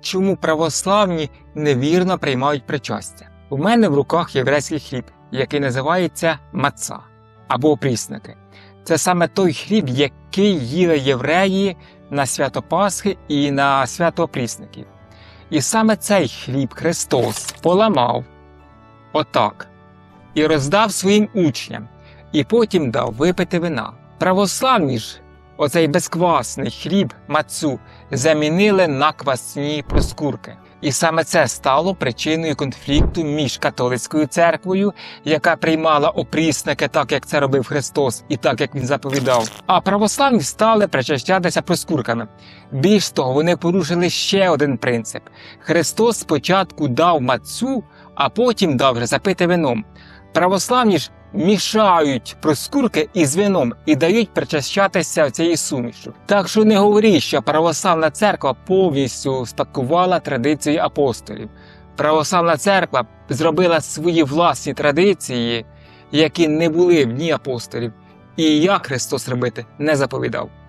чому православні невірно приймають причастя. У мене в руках єврейський хліб, який називається маца або опрісники. Це саме той хліб, який їли євреї на свято Пасхи і на свято опрісників. І саме цей хліб Христос поламав отак і роздав своїм учням, і потім дав випити вина. Православні ж оцей безквасний хліб мацу замінили на квасні проскурки. І саме це стало причиною конфлікту між католицькою церквою, яка приймала опрісники так, як це робив Христос, і так, як він заповідав. А православні стали причащатися проскурками. Більш того, вони порушили ще один принцип: Христос спочатку дав мацу, а потім дав вже запити вином. Православні ж мішають проскурки із вином і дають причащатися цією сумішю. Так що не говоріть, що православна церква повністю спакувала традиції апостолів. Православна церква зробила свої власні традиції, які не були в дні апостолів, і як Христос робити не заповідав.